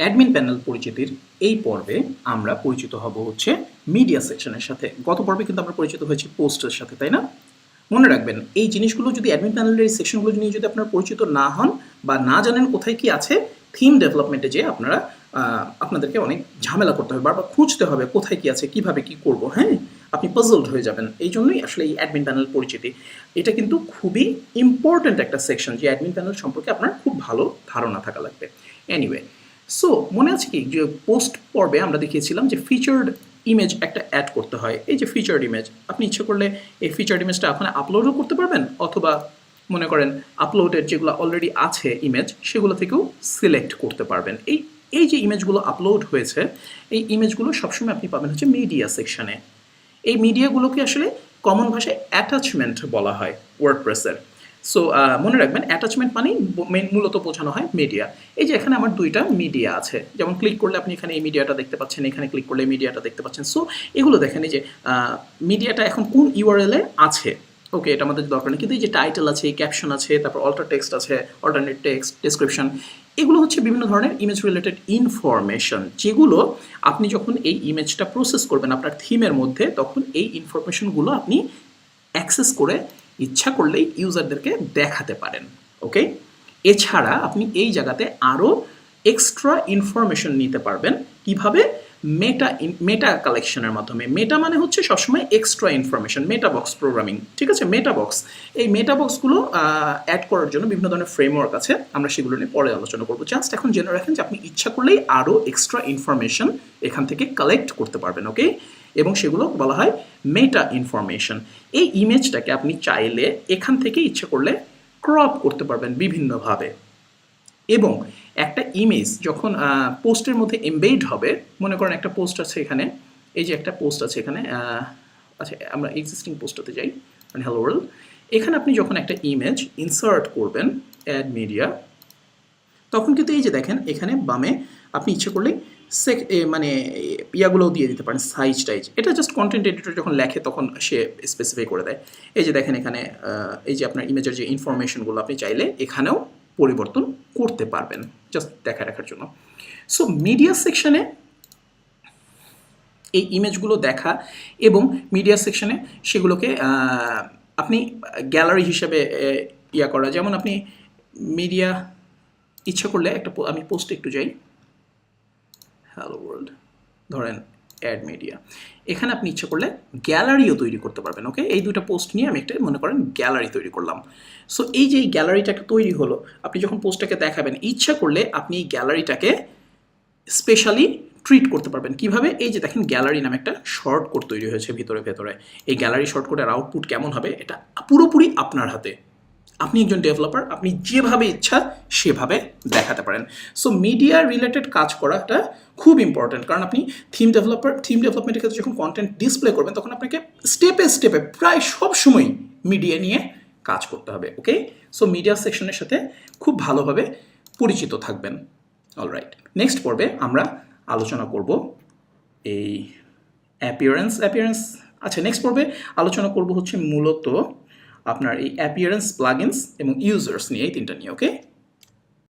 Admin panel পরিচিতির এই পর্বে আমরা পরিচিত হব হচ্ছে মিডিয়া সেকশনের সাথে। গত পর্বে কিন্তু আমরা পরিচিত হয়েছি পোস্টের সাথে, তাই না? মনে রাখবেন, এই জিনিসগুলো যদি অ্যাডমিন প্যানেলের এই সেকশনগুলো নিয়ে যদি আপনারা পরিচিত না হন বা না জানেন কোথায় কি আছে, থিম ডেভেলপমেন্টে যে আপনারা আপনাদেরকে অনেক ঝামেলা করতে হবে, বারবার খুঁজতে হবে কোথায় কি আছে, কীভাবে কি করব হ্যাঁ? আপনি পাজলড হয়ে যাবেন। এই জন্যই আসলে এই অ্যাডমিন প্যানেল পরিচিতি। এটা কিন্তু খুবই ইম্পর্ট্যান্ট একটা সেকশন যে অ্যাডমিন প্যানেল সম্পর্কে আপনার খুব ভালো ধারণা থাকা লাগবে। এনিওয়ে সো মনে আছে কি? যে পোস্ট পর্বে আমরা দেখিয়েছিলাম যে ফিচার্ড ইমেজ একটা অ্যাড করতে হয়। এই যে ফিচার্ড ইমেজ আপনি ইচ্ছে করলে এই ফিচার্ড ইমেজটা ওখানে আপলোডও করতে পারবেন, অথবা মনে করেন আপলোডের যেগুলো অলরেডি আছে ইমেজ সেগুলো থেকেও সিলেক্ট করতে পারবেন। এই এই যে ইমেজগুলো আপলোড হয়েছে, এই ইমেজগুলো সবসময় আপনি পাবেন হচ্ছে মিডিয়া সেকশানে এই মিডিয়াগুলোকে আসলে কমন ভাষায় অ্যাটাচমেন্ট বলা হয় ওয়ার্ড ওয়ার্ডপ্রেসের সো মনে রাখবেন অ্যাটাচমেন্ট মানেই মূলত বোঝানো হয় মিডিয়া এই যে এখানে আমার দুইটা মিডিয়া আছে। যেমন ক্লিক করলে আপনি এখানে এই মিডিয়াটা দেখতে পাচ্ছেন, এখানে ক্লিক করলে মিডিয়াটা দেখতে পাচ্ছেন। সো এগুলো দেখেন এই যে মিডিয়াটা এখন কোন ইউআরএলে আছে? ওকে এটা আমাদের দরকার নেই। কিন্তু এই যে টাইটেল আছে ক্যাপশন আছে, তারপর অল্টার টেক্সট আছে অল্টারনেট টেক্সট ডেসক্রিপশন এগুলো হচ্ছে বিভিন্ন ধরনের ইমেজ রিলেটেড ইনফরমেশন যেগুলো আপনি যখন এই ইমেজটা প্রসেস করবেন আপনার থিমের মধ্যে, তখন এই ইনফরমেশনগুলো আপনি অ্যাক্সেস করে ইচ্ছা করলেই ইউজারদেরকে দেখাতে পারেন ওকে এছাড়া আপনি এই জায়গাতে আরও এক্সট্রা ইনফরমেশন নিতে পারবেন কীভাবে মেটা মেটা কালেকশনের মাধ্যমে। মেটা মানে হচ্ছে সবসময় extra information meta box programming ঠিক আছে? মেটা বক্স এই মেটা বক্সগুলো অ্যাড করার জন্য বিভিন্ন ধরনের ফ্রেমওয়ার্ক আছে, আমরা সেগুলো নিয়ে পরে আলোচনা করব। জাস্ট এখন জেনে রাখেন যে আপনি ইচ্ছা করলেই আরও এক্সট্রা ইনফরমেশন এখান থেকে কালেক্ট করতে পারবেন ওকে এবং সেগুলো বলা হয় মেটা ইনফরমেশন এই ইমেজটাকে আপনি চাইলে এখান থেকে ইচ্ছে করলে ক্রপ করতে পারবেন বিভিন্নভাবে। এবং একটা ইমেজ যখন পোস্টের মধ্যে এমবেড হবে, মনে করেন একটা পোস্ট আছে এখানে, এই যে একটা পোস্ট আছে এখানে আচ্ছা আমরা এক্সিস্টিং পোস্টটাতে যাই মানে হ্যালো ওয়ার্ল্ড এখানে আপনি যখন একটা ইমেজ ইনসার্ট করবেন অ্যাড মিডিয়া তখন কিন্তু এই যে দেখেন, এখানে বামে আপনি ইচ্ছে করলেই সেক মানে ইয়াগুলোও দিয়ে দিতে পারেন সাইজ টাইজ। এটা জাস্ট কন্টেন্ট এডিটর যখন লেখে তখন সে স্পেসিফাই করে দেয়। এই যে দেখেন এখানে এই যে আপনার ইমেজের যে ইনফরমেশনগুলো আপনি চাইলে এখানেও পরিবর্তন করতে পারবেন জাস্ট দেখা রাখার জন্য। সো মিডিয়া সেকশনে এই ইমেজগুলো দেখা এবং মিডিয়া সেকশনে সেগুলোকে আপনি গ্যালারি হিসেবে ইয়া করা। যেমন আপনি মিডিয়া ইচ্ছা করলে একটা আমি পোস্টে একটু যাই। হ্যালো ওয়ার্ল্ড ধরেন অ্যাড মিডিয়া এখানে আপনি ইচ্ছা করলে গ্যালারিও তৈরি করতে পারবেন ওকে এই দুটো পোস্ট নিয়ে আমি একটা মনে করেন গ্যালারি তৈরি করলাম। সো এই যে গ্যালারিটাকে তৈরি হলো, আপনি যখন পোস্টটাকে দেখাবেন, ইচ্ছা করলে আপনি এই গ্যালারিটাকে স্পেশালি ট্রিট করতে পারবেন। কীভাবে? এই যে দেখেন গ্যালারি নামে একটা শর্ট কোড তৈরি হয়েছে ভিতরে, ভেতরে। এই গ্যালারি শর্ট কোডের আউটপুট কেমন হবে? এটা পুরোপুরি আপনার হাতে। আপনি একজন ডেভেলপার আপনি যেভাবে ইচ্ছা সেভাবে দেখাতে পারেন। সো মিডিয়া রিলেটেড কাজ করাটা খুব ইম্পর্ট্যান্ট কারণ আপনি থিম ডেভেলপার থিম ডেভেলপমেন্টের ক্ষেত্রে যখন কন্টেন্ট ডিসপ্লে করবেন, তখন আপনাকে স্টেপে স্টেপে প্রায় সব সময় মিডিয়া নিয়ে কাজ করতে হবে ওকে সো মিডিয়া সেকশনের সাথে খুব ভালোভাবে পরিচিত থাকবেন অলরাইট নেক্সট পর্বে আমরা আলোচনা করব এই অ্যাপিয়ারেন্স অ্যাপিয়ারেন্স আচ্ছা নেক্সট পর্বে আলোচনা করব হচ্ছে মূলত আপনার এই অ্যাপিয়ারেন্স প্লাগেন্স এবং ইউজার্স নিয়ে এই তিনটা নিয়ে ওকে